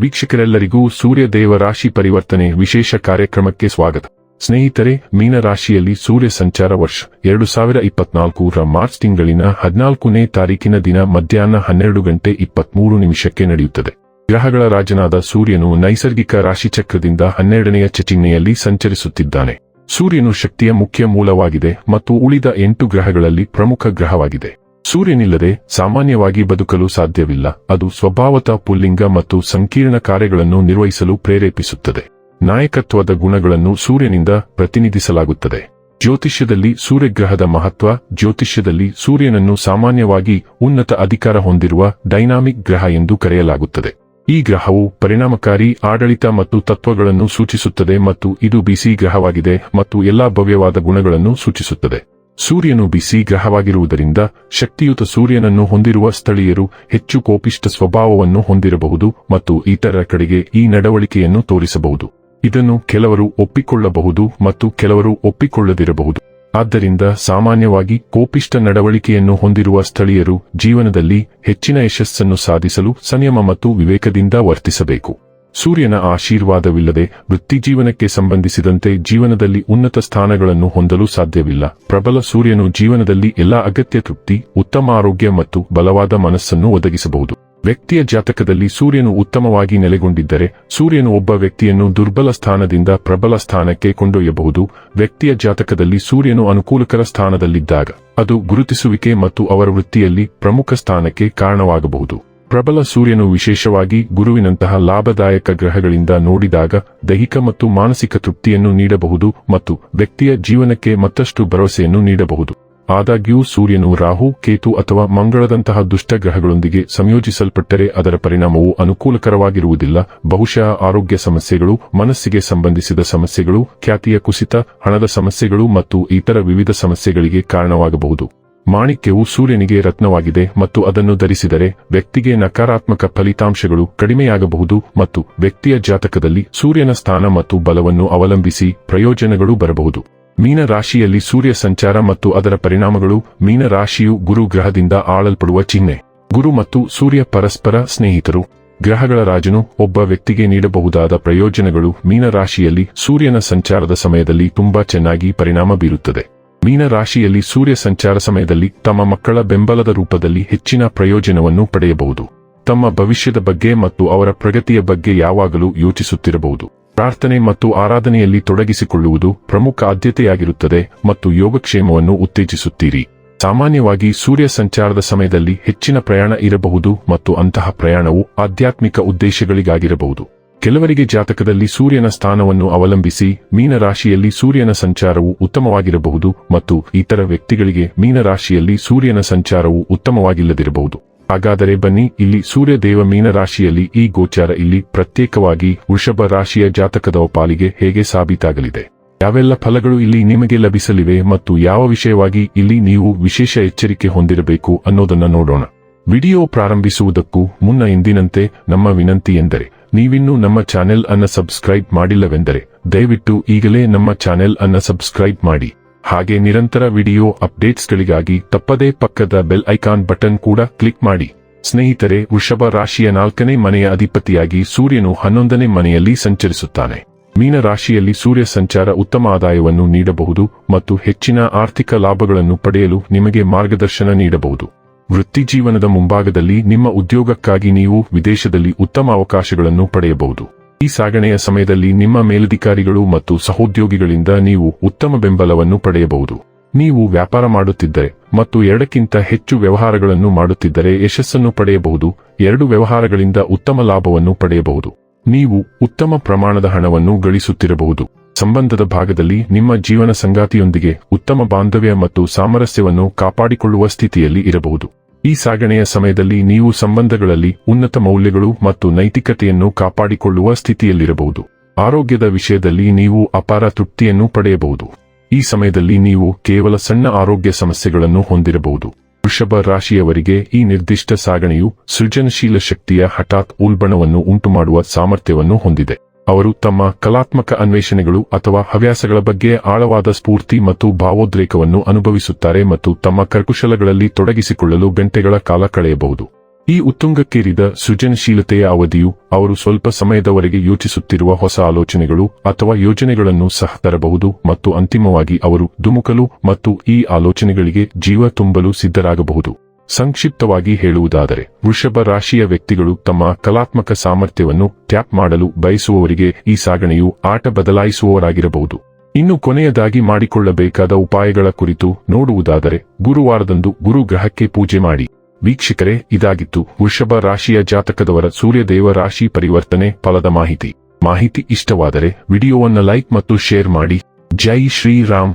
ವೀಕ್ಷಕರೆಲ್ಲರಿಗೂ ಸೂರ್ಯದೇವ ರಾಶಿ ಪರಿವರ್ತನೆ ವಿಶೇಷ ಕಾರ್ಯಕ್ರಮಕ್ಕೆ ಸ್ವಾಗತ. ಸ್ನೇಹಿತರೆ, ಮೀನ ರಾಶಿಯಲ್ಲಿ ಸೂರ್ಯ ಸಂಚಾರ ವರ್ಷ ಎರಡು ಸಾವಿರ ಇಪ್ಪತ್ನಾಲ್ಕರ ಮಾರ್ಚ್ ತಿಂಗಳಿನ ಹದಿನಾಲ್ಕನೇ ತಾರೀಕಿನ ದಿನ ಮಧ್ಯಾಹ್ನ ಹನ್ನೆರಡು ಗಂಟೆ ಇಪ್ಪತ್ಮೂರು ನಿಮಿಷಕ್ಕೆ ನಡೆಯುತ್ತದೆ. ಗ್ರಹಗಳ ರಾಜನಾದ ಸೂರ್ಯನು ನೈಸರ್ಗಿಕ ರಾಶಿಚಕ್ರದಿಂದ ಹನ್ನೆರಡನೆಯ ಚಿಹ್ನೆಯಲ್ಲಿ ಸಂಚರಿಸುತ್ತಿದ್ದಾನೆ. ಸೂರ್ಯನು ಶಕ್ತಿಯ ಮುಖ್ಯ ಮೂಲವಾಗಿದೆ ಮತ್ತು ಉಳಿದ ಎಂಟು ಗ್ರಹಗಳಲ್ಲಿ ಪ್ರಮುಖ ಗ್ರಹವಾಗಿದೆ. ಸೂರ್ಯನಿಲ್ಲದೆ ಸಾಮಾನ್ಯವಾಗಿ ಬದುಕಲು ಸಾಧ್ಯವಿಲ್ಲ. ಅದು ಸ್ವಭಾವತ, ಪುಲ್ಲಿಂಗ ಮತ್ತು ಸಂಕೀರ್ಣ ಕಾರ್ಯಗಳನ್ನು ನಿರ್ವಹಿಸಲು ಪ್ರೇರೇಪಿಸುತ್ತದೆ. ನಾಯಕತ್ವದ ಗುಣಗಳನ್ನು ಸೂರ್ಯನಿಂದ ಪ್ರತಿನಿಧಿಸಲಾಗುತ್ತದೆ. ಜ್ಯೋತಿಷ್ಯದಲ್ಲಿ ಸೂರ್ಯಗ್ರಹದ ಮಹತ್ವ, ಜ್ಯೋತಿಷ್ಯದಲ್ಲಿ ಸೂರ್ಯನನ್ನು ಸಾಮಾನ್ಯವಾಗಿ ಉನ್ನತ ಅಧಿಕಾರ ಹೊಂದಿರುವ ಡೈನಾಮಿಕ್ ಗ್ರಹ ಎಂದು ಕರೆಯಲಾಗುತ್ತದೆ. ಈ ಗ್ರಹವು ಪರಿಣಾಮಕಾರಿ, ಆಡಳಿತ ಮತ್ತು ತತ್ವಗಳನ್ನು ಸೂಚಿಸುತ್ತದೆ ಮತ್ತು ಇದು ಬಿಸಿ ಗ್ರಹವಾಗಿದೆ ಮತ್ತು ಎಲ್ಲಾ ಭವ್ಯವಾದ ಗುಣಗಳನ್ನು ಸೂಚಿಸುತ್ತದೆ. ಸೂರ್ಯನು ಬಿಸಿ ಗ್ರಹವಾಗಿರುವುದರಿಂದ ಶಕ್ತಿಯುತ ಸೂರ್ಯನನ್ನು ಹೊಂದಿರುವ ಸ್ಥಳೀಯರು ಹೆಚ್ಚು ಕೋಪಿಷ್ಟ ಸ್ವಭಾವವನ್ನು ಹೊಂದಿರಬಹುದು ಮತ್ತು ಇತರ ಕಡೆಗೆ ಈ ನಡವಳಿಕೆಯನ್ನು ತೋರಿಸಬಹುದು. ಇದನ್ನು ಕೆಲವರು ಒಪ್ಪಿಕೊಳ್ಳಬಹುದು ಮತ್ತು ಕೆಲವರು ಒಪ್ಪಿಕೊಳ್ಳದಿರಬಹುದು. ಆದ್ದರಿಂದ ಸಾಮಾನ್ಯವಾಗಿ ಕೋಪಿಷ್ಟ ನಡವಳಿಕೆಯನ್ನು ಹೊಂದಿರುವ ಸ್ಥಳೀಯರು ಜೀವನದಲ್ಲಿ ಹೆಚ್ಚಿನ ಯಶಸ್ಸನ್ನು ಸಾಧಿಸಲು ಸಂಯಮ ಮತ್ತು ವಿವೇಕದಿಂದ ವರ್ತಿಸಬೇಕು. ಸೂರ್ಯನ ಆಶೀರ್ವಾದವಿಲ್ಲದೆ ವೃತ್ತಿಜೀವನಕ್ಕೆ ಸಂಬಂಧಿಸಿದಂತೆ ಜೀವನದಲ್ಲಿ ಉನ್ನತ ಸ್ಥಾನಗಳನ್ನು ಹೊಂದಲು ಸಾಧ್ಯವಿಲ್ಲ. ಪ್ರಬಲ ಸೂರ್ಯನು ಜೀವನದಲ್ಲಿ ಎಲ್ಲಾ ಅಗತ್ಯ ತೃಪ್ತಿ, ಉತ್ತಮ ಆರೋಗ್ಯ ಮತ್ತು ಬಲವಾದ ಮನಸ್ಸನ್ನು ಒದಗಿಸಬಹುದು. ವ್ಯಕ್ತಿಯ ಜಾತಕದಲ್ಲಿ ಸೂರ್ಯನು ಉತ್ತಮವಾಗಿ ನೆಲೆಗೊಂಡಿದ್ದರೆ, ಸೂರ್ಯನು ಒಬ್ಬ ವ್ಯಕ್ತಿಯನ್ನು ದುರ್ಬಲ ಸ್ಥಾನದಿಂದ ಪ್ರಬಲ ಸ್ಥಾನಕ್ಕೆ ಕೊಂಡೊಯ್ಯಬಹುದು. ವ್ಯಕ್ತಿಯ ಜಾತಕದಲ್ಲಿ ಸೂರ್ಯನು ಅನುಕೂಲಕರ ಸ್ಥಾನದಲ್ಲಿದ್ದಾಗ, ಅದು ಗುರುತಿಸುವಿಕೆ ಮತ್ತು ಅವರ ವೃತ್ತಿಯಲ್ಲಿ ಪ್ರಮುಖ ಸ್ಥಾನಕ್ಕೆ ಕಾರಣವಾಗಬಹುದು. ಪ್ರಬಲ ಸೂರ್ಯನು ವಿಶೇಷವಾಗಿ ಗುರುವಿನಂತಹ ಲಾಭದಾಯಕ ಗ್ರಹಗಳಿಂದ ನೋಡಿದಾಗ ದೈಹಿಕ ಮತ್ತು ಮಾನಸಿಕ ತೃಪ್ತಿಯನ್ನು ನೀಡಬಹುದು ಮತ್ತು ವ್ಯಕ್ತಿಯ ಜೀವನಕ್ಕೆ ಮತ್ತಷ್ಟು ಭರವಸೆಯನ್ನು ನೀಡಬಹುದು. ಆದಾಗ್ಯೂ ಸೂರ್ಯನು ರಾಹು, ಕೇತು ಅಥವಾ ಮಂಗಳದಂತಹ ದುಷ್ಟ ಗ್ರಹಗಳೊಂದಿಗೆ ಸಂಯೋಜಿಸಲ್ಪಟ್ಟರೆ ಅದರ ಪರಿಣಾಮವು ಅನುಕೂಲಕರವಾಗಿರುವುದಿಲ್ಲ. ಬಹುಶಃ ಆರೋಗ್ಯ ಸಮಸ್ಯೆಗಳು, ಮನಸ್ಸಿಗೆ ಸಂಬಂಧಿಸಿದ ಸಮಸ್ಯೆಗಳು, ಖ್ಯಾತಿಯ ಕುಸಿತ, ಹಣದ ಸಮಸ್ಯೆಗಳು ಮತ್ತು ಇತರ ವಿವಿಧ ಸಮಸ್ಯೆಗಳಿಗೆ ಕಾರಣವಾಗಬಹುದು. ಮಾಣಿಕ್ಯವು ಸೂರ್ಯನಿಗೆ ರತ್ನವಾಗಿದೆ ಮತ್ತು ಅದನ್ನು ಧರಿಸಿದರೆ ವ್ಯಕ್ತಿಗೆ ನಕಾರಾತ್ಮಕ ಫಲಿತಾಂಶಗಳು ಕಡಿಮೆಯಾಗಬಹುದು ಮತ್ತು ವ್ಯಕ್ತಿಯ ಜಾತಕದಲ್ಲಿ ಸೂರ್ಯನ ಸ್ಥಾನ ಮತ್ತು ಬಲವನ್ನು ಅವಲಂಬಿಸಿ ಪ್ರಯೋಜನಗಳು ಬರಬಹುದು. ಮೀನ ರಾಶಿಯಲ್ಲಿ ಸೂರ್ಯ ಸಂಚಾರ ಮತ್ತು ಅದರ ಪರಿಣಾಮಗಳು ಮೀನ ರಾಶಿಯು ಗುರು ಗ್ರಹದಿಂದ ಆಳಲ್ಪಡುವ ಚಿಹ್ನೆ. ಗುರು ಮತ್ತು ಸೂರ್ಯ ಪರಸ್ಪರ ಸ್ನೇಹಿತರು. ಗ್ರಹಗಳ ರಾಜನು ಒಬ್ಬ ವ್ಯಕ್ತಿಗೆ ನೀಡಬಹುದಾದ ಪ್ರಯೋಜನಗಳು ಮೀನ ರಾಶಿಯಲ್ಲಿ ಸೂರ್ಯನ ಸಂಚಾರದ ಸಮಯದಲ್ಲಿ ತುಂಬಾ ಚೆನ್ನಾಗಿ ಪರಿಣಾಮ ಬೀರುತ್ತದೆ. ಮೀನ ರಾಶಿಯಲ್ಲಿ ಸೂರ್ಯ ಸಂಚಾರ ಸಮಯದಲ್ಲಿ ತಮ್ಮ ಮಕ್ಕಳ ಬೆಂಬಲದ ರೂಪದಲ್ಲಿ ಹೆಚ್ಚಿನ ಪ್ರಯೋಜನವನ್ನು ಪಡೆಯಬಹುದು. ತಮ್ಮ ಭವಿಷ್ಯದ ಬಗ್ಗೆ ಮತ್ತು ಅವರ ಪ್ರಗತಿಯ ಬಗ್ಗೆ ಯಾವಾಗಲೂ ಯೋಚಿಸುತ್ತಿರಬಹುದು. ಪ್ರಾರ್ಥನೆ ಮತ್ತು ಆರಾಧನೆಯಲ್ಲಿ ತೊಡಗಿಸಿಕೊಳ್ಳುವುದು ಪ್ರಮುಖ ಆದ್ಯತೆಯಾಗಿರುತ್ತದೆ ಮತ್ತು ಯೋಗಕ್ಷೇಮವನ್ನು ಉತ್ತೇಜಿಸುತ್ತೀರಿ. ಸಾಮಾನ್ಯವಾಗಿ ಸೂರ್ಯ ಸಂಚಾರದ ಸಮಯದಲ್ಲಿ ಹೆಚ್ಚಿನ ಪ್ರಯಾಣ ಇರಬಹುದು ಮತ್ತು ಅಂತಹ ಪ್ರಯಾಣವು ಆಧ್ಯಾತ್ಮಿಕ ಉದ್ದೇಶಗಳಿಗಾಗಿರಬಹುದು. ಕೆಲವರಿಗೆ ಜಾತಕದಲ್ಲಿ ಸೂರ್ಯನ ಸ್ಥಾನವನ್ನು ಅವಲಂಬಿಸಿ ಮೀನ ರಾಶಿಯಲ್ಲಿ ಸೂರ್ಯನ ಸಂಚಾರವು ಉತ್ತಮವಾಗಿರಬಹುದು ಮತ್ತು ಇತರ ವ್ಯಕ್ತಿಗಳಿಗೆ ಮೀನ ರಾಶಿಯಲ್ಲಿ ಸೂರ್ಯನ ಸಂಚಾರವು ಉತ್ತಮವಾಗಿಲ್ಲದಿರಬಹುದು. ಹಾಗಾದರೆ ಬನ್ನಿ, ಇಲ್ಲಿ ಸೂರ್ಯ ದೇವ ಮೀನ ರಾಶಿಯಲ್ಲಿ ಈ ಗೋಚಾರ ಇಲ್ಲಿ ಪ್ರತ್ಯೇಕವಾಗಿ ವೃಷಭ ರಾಶಿಯ ಜಾತಕದ ಪಾಲಿಗೆ ಹೇಗೆ ಸಾಬೀತಾಗಲಿದೆ? ಯಾವೆಲ್ಲ ಫಲಗಳು ಇಲ್ಲಿ ನಿಮಗೆ ಲಭಿಸಲಿವೆ ಮತ್ತು ಯಾವ ವಿಷಯವಾಗಿ ಇಲ್ಲಿ ನೀವು ವಿಶೇಷ ಎಚ್ಚರಿಕೆ ಹೊಂದಿರಬೇಕು ಅನ್ನೋದನ್ನ ನೋಡೋಣ. ವಿಡಿಯೋ ಪ್ರಾರಂಭಿಸುವುದಕ್ಕೂ ಮುನ್ನ ಎಂದಿನಂತೆ ನಮ್ಮ ವಿನಂತಿ ಎಂದರೆ ನೀವಿನ್ನೂ ನಮ್ಮ ಚಾನೆಲ್ ಅನ್ನ ಸಬ್ಸ್ಕ್ರೈಬ್ ಮಾಡಿಲ್ಲವೆಂದರೆ ದಯವಿಟ್ಟು ಈಗಲೇ ನಮ್ಮ ಚಾನೆಲ್ ಅನ್ನ ಸಬ್ಸ್ಕ್ರೈಬ್ ಮಾಡಿ. ಹಾಗೆ ನಿರಂತರ ವಿಡಿಯೋ ಅಪ್ಡೇಟ್ಸ್ಗಳಿಗಾಗಿ ತಪ್ಪದೇ ಪಕ್ಕದ ಬೆಲ್ ಐಕಾನ್ ಬಟನ್ ಕೂಡ ಕ್ಲಿಕ್ ಮಾಡಿ. ಸ್ನೇಹಿತರೆ, ವೃಷಭ ರಾಶಿಯ ನಾಲ್ಕನೇ ಮನೆಯ ಅಧಿಪತಿಯಾಗಿ ಸೂರ್ಯನು ಹನ್ನೊಂದನೇ ಮನೆಯಲ್ಲಿ ಸಂಚರಿಸುತ್ತಾನೆ. ಮೀನ ರಾಶಿಯಲ್ಲಿ ಸೂರ್ಯ ಸಂಚಾರ ಉತ್ತಮ ಆದಾಯವನ್ನು ನೀಡಬಹುದು ಮತ್ತು ಹೆಚ್ಚಿನ ಆರ್ಥಿಕ ಲಾಭಗಳನ್ನು ಪಡೆಯಲು ನಿಮಗೆ ಮಾರ್ಗದರ್ಶನ ನೀಡಬಹುದು. ವೃತ್ತಿಜೀವನದ ಮುಂಭಾಗದಲ್ಲಿ ನಿಮ್ಮ ಉದ್ಯೋಗಕ್ಕಾಗಿ ನೀವು ವಿದೇಶದಲ್ಲಿ ಉತ್ತಮ ಅವಕಾಶಗಳನ್ನು ಪಡೆಯಬಹುದು. ಈ ಸಾಗಣೆಯ ಸಮಯದಲ್ಲಿ ನಿಮ್ಮ ಮೇಲಧಿಕಾರಿಗಳು ಮತ್ತು ಸಹೋದ್ಯೋಗಿಗಳಿಂದ ನೀವು ಉತ್ತಮ ಬೆಂಬಲವನ್ನು ಪಡೆಯಬಹುದು. ನೀವು ವ್ಯಾಪಾರ ಮಾಡುತ್ತಿದ್ದರೆ ಮತ್ತು ಎರಡಕ್ಕಿಂತ ಹೆಚ್ಚು ವ್ಯವಹಾರಗಳನ್ನು ಮಾಡುತ್ತಿದ್ದರೆ ಯಶಸ್ಸನ್ನು ಪಡೆಯಬಹುದು. ಎರಡು ವ್ಯವಹಾರಗಳಿಂದ ಉತ್ತಮ ಲಾಭವನ್ನು ಪಡೆಯಬಹುದು. ನೀವು ಉತ್ತಮ ಪ್ರಮಾಣದ ಹಣವನ್ನು ಗಳಿಸುತ್ತಿರಬಹುದು. ಸಂಬಂಧದ ಭಾಗದಲ್ಲಿ ನಿಮ್ಮ ಜೀವನ ಸಂಗಾತಿಯೊಂದಿಗೆ ಉತ್ತಮ ಬಾಂಧವ್ಯ ಮತ್ತು ಸಾಮರಸ್ಯವನ್ನು ಕಾಪಾಡಿಕೊಳ್ಳುವ ಸ್ಥಿತಿಯಲ್ಲಿ ಇರಬಹುದು. ಈ ಸಾಗಣೆಯ ಸಮಯದಲ್ಲಿ ನೀವು ಸಂಬಂಧಗಳಲ್ಲಿ ಉನ್ನತ ಮೌಲ್ಯಗಳು ಮತ್ತು ನೈತಿಕತೆಯನ್ನು ಕಾಪಾಡಿಕೊಳ್ಳುವ ಸ್ಥಿತಿಯಲ್ಲಿರಬಹುದು. ಆರೋಗ್ಯದ ವಿಷಯದಲ್ಲಿ ನೀವು ಅಪಾರ ತೃಪ್ತಿಯನ್ನು ಪಡೆಯಬಹುದು. ಈ ಸಮಯದಲ್ಲಿ ನೀವು ಕೇವಲ ಸಣ್ಣ ಆರೋಗ್ಯ ಸಮಸ್ಯೆಗಳನ್ನು ಹೊಂದಿರಬಹುದು. ವೃಷಭ ರಾಶಿಯವರಿಗೆ ಈ ನಿರ್ದಿಷ್ಟ ಸಾಗಣೆಯು ಸೃಜನಶೀಲ ಶಕ್ತಿಯ ಹಠಾತ್ ಉಲ್ಬಣವನ್ನು ಉಂಟುಮಾಡುವ ಸಾಮರ್ಥ್ಯವನ್ನು ಹೊಂದಿದೆ. ಅವರು ತಮ್ಮ ಕಲಾತ್ಮಕ ಅನ್ವೇಷಣೆಗಳು ಅಥವಾ ಹವ್ಯಾಸಗಳ ಬಗ್ಗೆ ಆಳವಾದ ಸ್ಫೂರ್ತಿ ಮತ್ತು ಭಾವೋದ್ರೇಕವನ್ನು ಅನುಭವಿಸುತ್ತಾರೆ ಮತ್ತು ತಮ್ಮ ಕರ್ಕುಶಲಗಳಲ್ಲಿ ತೊಡಗಿಸಿಕೊಳ್ಳಲು ಗಂಟೆಗಳ ಕಾಲ ಕಳೆಯಬಹುದು. ಈ ಉತ್ತುಂಗಕ್ಕೇರಿದ ಸೃಜನಶೀಲತೆಯ ಅವಧಿಯು ಅವರು ಸ್ವಲ್ಪ ಸಮಯದವರೆಗೆ ಯೋಚಿಸುತ್ತಿರುವ ಹೊಸ ಆಲೋಚನೆಗಳು ಅಥವಾ ಯೋಜನೆಗಳನ್ನು ಸಹ ತರಬಹುದು ಮತ್ತು ಅಂತಿಮವಾಗಿ ಅವರು ದುಮುಕಲು ಮತ್ತು ಈ ಆಲೋಚನೆಗಳಿಗೆ ಜೀವ ತುಂಬಲು ಸಿದ್ಧರಾಗಬಹುದು. ಸಂಕ್ಷಿಪ್ತವಾಗಿ ಹೇಳುವುದಾದರೆ, ವೃಷಭ ರಾಶಿಯ ವ್ಯಕ್ತಿಗಳು ತಮ್ಮ ಕಲಾತ್ಮಕ ಸಾಮರ್ಥ್ಯವನ್ನು ಟ್ಯಾಪ್ ಮಾಡಲು ಬಯಸುವವರಿಗೆ ಈ ಸಾಗಣೆಯು ಆಟ ಬದಲಾಯಿಸುವವರಾಗಿರಬಹುದು. ಇನ್ನು ಕೊನೆಯದಾಗಿ ಮಾಡಿಕೊಳ್ಳಬೇಕಾದ ಉಪಾಯಗಳ ಕುರಿತು ನೋಡುವುದಾದರೆ, ಗುರುವಾರದಂದು ಗುರು ಗ್ರಹಕ್ಕೆ ಪೂಜೆ ಮಾಡಿ. ವೀಕ್ಷಕರೇ, ಇದಾಗಿತ್ತು ವೃಷಭ ರಾಶಿಯ ಜಾತಕದವರ ಸೂರ್ಯದೇವ ರಾಶಿ ಪರಿವರ್ತನೆ ಫಲದ ಮಾಹಿತಿ. ಮಾಹಿತಿ ಇಷ್ಟವಾದರೆ ವಿಡಿಯೋವನ್ನು ಲೈಕ್ ಮತ್ತು ಶೇರ್ ಮಾಡಿ. ಜೈ ಶ್ರೀರಾಮ್.